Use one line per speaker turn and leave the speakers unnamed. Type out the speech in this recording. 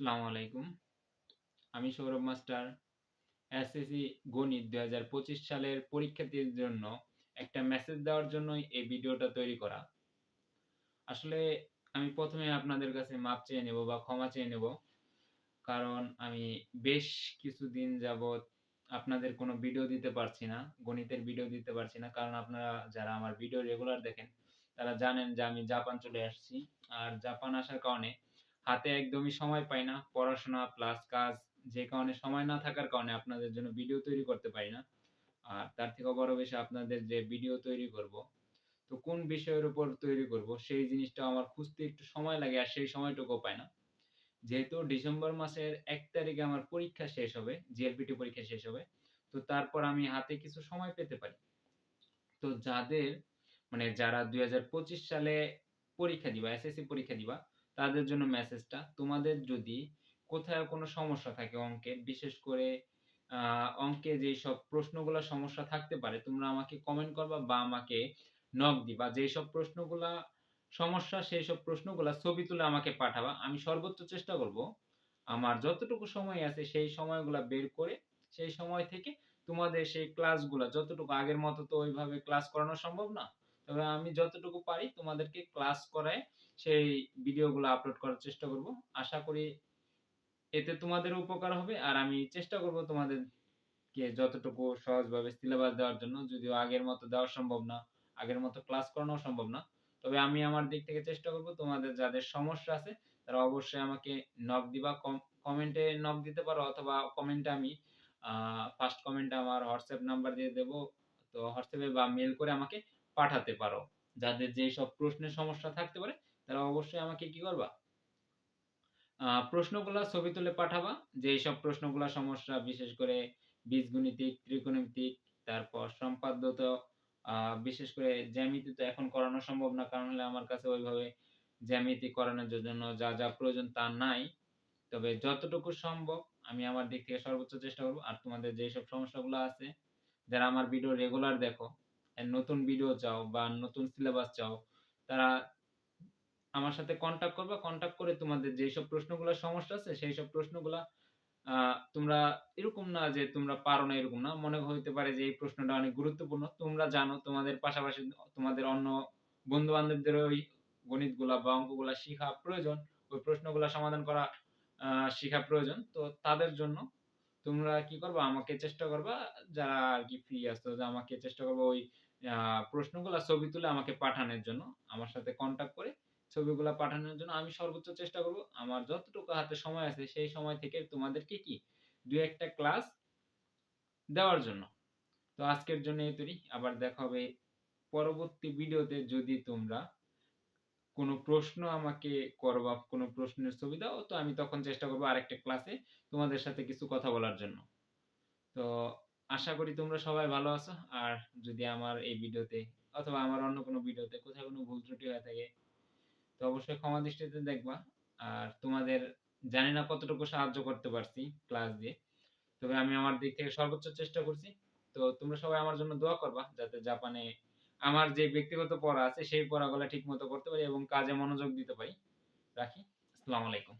আসসালামু আলাইকুম। আমি সৌরভ মাস্টার। এসএসসি গণিত দুই হাজার পঁচিশ সালের পরীক্ষার্থীর জন্য একটা মেসেজ দেওয়ার জন্যই এই ভিডিওটা তৈরি করা। আসলে আমি প্রথমে আপনাদের কাছে মাপ চেয়ে নেব বা ক্ষমা চেয়ে নেব। কারণ আমি বেশ কিছুদিন যাবৎ আপনাদের কোনো ভিডিও দিতে পারছি না, গণিতের ভিডিও দিতে পারছি না। কারণ আপনারা যারা আমার ভিডিও রেগুলার দেখেন, তারা জানেন যে আমি জাপান চলে আসছি। আর জাপান আসার কারণে হাতে একদমই সময় পাই না, পড়াশোনা প্লাস কাজ যে কারণে সময় না থাকার কারণে আপনাদের জন্য ভিডিও তৈরি করতে পারি না। আর তার থেকে বড় বেশি আপনাদের যে ভিডিও তৈরি করব, তো কোন বিষয়ের উপর তৈরি করব, সেই জিনিসটা আমার খুঁজতে একটু সময় লাগে আর সেই সময়টুকু পায় না। যেহেতু ডিসেম্বর মাসের এক তারিখে আমার পরীক্ষা শেষ হবে জিএলপিটি পরীক্ষা শেষ হবে, তো তারপর আমি হাতে কিছু সময় পেতে পারি। তো যাদের মানে যারা দুই হাজার পঁচিশ সালে পরীক্ষা দিবা এসএসসি পরীক্ষা দিবা তাদের জন্য মেসেজটা তোমাদের যদি কোথাও কোনো সমস্যা থাকে অঙ্কের, বিশেষ করে অঙ্কে যে সব প্রশ্নগুলো সমস্যা থাকতে পারে, তোমরা আমাকে কমেন্ট করবা বা আমাকে নক দিবা। যে সব প্রশ্নগুলা সমস্যা, সেই সব প্রশ্নগুলা ছবি তুলে আমাকে পাঠাবা। আমি সর্বোচ্চ চেষ্টা করব আমার যতটুকু সময় আছে সেই সময়গুলা বের করে, সেই সময় থেকে তোমাদের সেই ক্লাসগুলা যতটুকু আগের মতো তো ওইভাবে ক্লাস করানো সম্ভব না তবে আমি যতটুকু পারি তোমাদেরকে ক্লাস করায় সেই ভিডিওগুলো আপলোড করার চেষ্টা করব। আশা করি এতে তোমাদের উপকার হবে আর আমি চেষ্টা করব তোমাদেরকে যতটুকু সহজভাবে সিলেবাস দেওয়ার জন্য, যদিও আগের মতো দেওয়া সম্ভব না, আগের মতো ক্লাস করানো সম্ভব না। তবে আমি আমার দিক থেকে চেষ্টা করব তোমাদের যাদের সমস্যা আছে, তারা অবশ্যই আমাকে নক দিবা কমেন্টে নক দিতে পারো অথবা কমেন্টে আমি ফার্স্ট কমেন্টে আমার হোয়াটসঅ্যাপ নাম্বার দিয়ে দেব। তো হোয়াটসঅ্যাপে বা মেল করে আমাকে পাঠাতে পারো। যাদের যে সব প্রশ্নের সমস্যা থাকতে পারে, তারা অবশ্যই আমাকে কি করবা? প্রশ্নগুলো ছবি তুলে পাঠাবা। যে সব প্রশ্নগুলো সমস্যা, বিশেষ করে বীজগণিতিক, ত্রিকোণমিতিক, তারপর সম্পাদ্যত বিশেষ করে জ্যামিতি তো এখন করানো সম্ভব না, কারণ হলে আমার কাছে ওইভাবে জ্যামিতি করানোর জন্য যা যা প্রয়োজন তা নাই। তবে যতটুকু সম্ভব আমি আমার দিক থেকে সর্বোচ্চ চেষ্টা করব। আর তোমাদের যেসব সমস্যাগুলো আছে, যারা আমার ভিডিও রেগুলার দেখো নতুন ভিডিও চাও বা নতুন সিলেবাস চাও, তারা আমার সাথে কন্ট্যাক্ট করবে কন্ট্যাক্ট করে তোমাদের যেসব প্রশ্নগুলো সমস্যা আছে সেই সব প্রশ্নগুলা তোমরা এরকম না যে তোমরা পারো না এরকম না, মনে হইতে পারে যে এই প্রশ্নটা অনেক গুরুত্বপূর্ণ। তোমরা জানো তোমাদের পাশাপাশি তোমাদের অন্য বন্ধু বান্ধবদের ওই গণিতগুলা বা অঙ্কগুলা শেখা প্রয়োজন, ওই প্রশ্নগুলা সমাধান করা শেখা প্রয়োজন। তো তাদের জন্য তোমরা কি করবা, আমাকে চেষ্টা করবা, যারা আর কি ফ্রি যে আমাকে চেষ্টা করব ওই প্রশ্নগুলা ছবি তুলে আমাকে পাঠানোর জন্য, আমার সাথে কন্ট্যাক্ট করে ছবিগুলো পাঠানোর জন্য আমি সর্বোচ্চ চেষ্টা করব। আমার যতটুকু হাতে সময় আছে, সেই সময় থেকে তোমাদেরকে কি দু একটা ক্লাস দেওয়ার জন্য। তো আজকের জন্য এই তৈরি। আবার দেখা হবে পরবর্তী ভিডিওতে যদি তোমরা কোনো প্রশ্ন আমাকে করবা কোনো প্রশ্নের ছবি তো আমি তখন চেষ্টা করব আরেকটা ক্লাসে তোমাদের সাথে কিছু কথা বলার জন্য। তো আশা করি তোমরা সবাই ভালো আছো। আর যদি আমার এই ভিডিওতে অথবা আমার অন্য কোনো ভিডিওতে কোথাও কোনো ভুল ত্রুটি হয়ে থাকে, তো অবশ্যই ক্ষমা দৃষ্টিতে দেখবা। আর তোমাদের জানি না কতটুকু সাহায্য করতে পারছি ক্লাস দিয়ে। তবে আমি আমার দিক থেকে সর্বোচ্চ চেষ্টা করছি। তো তোমরা সবাই আমার জন্য দোয়া করবা যাতে জাপানে আমার যে ব্যক্তিগত পড়া আছে, সেই পড়াগুলো ঠিক মতো করতে পারি এবং কাজে মনোযোগ দিতে পারি। রাখি। আসসালামু আলাইকুম।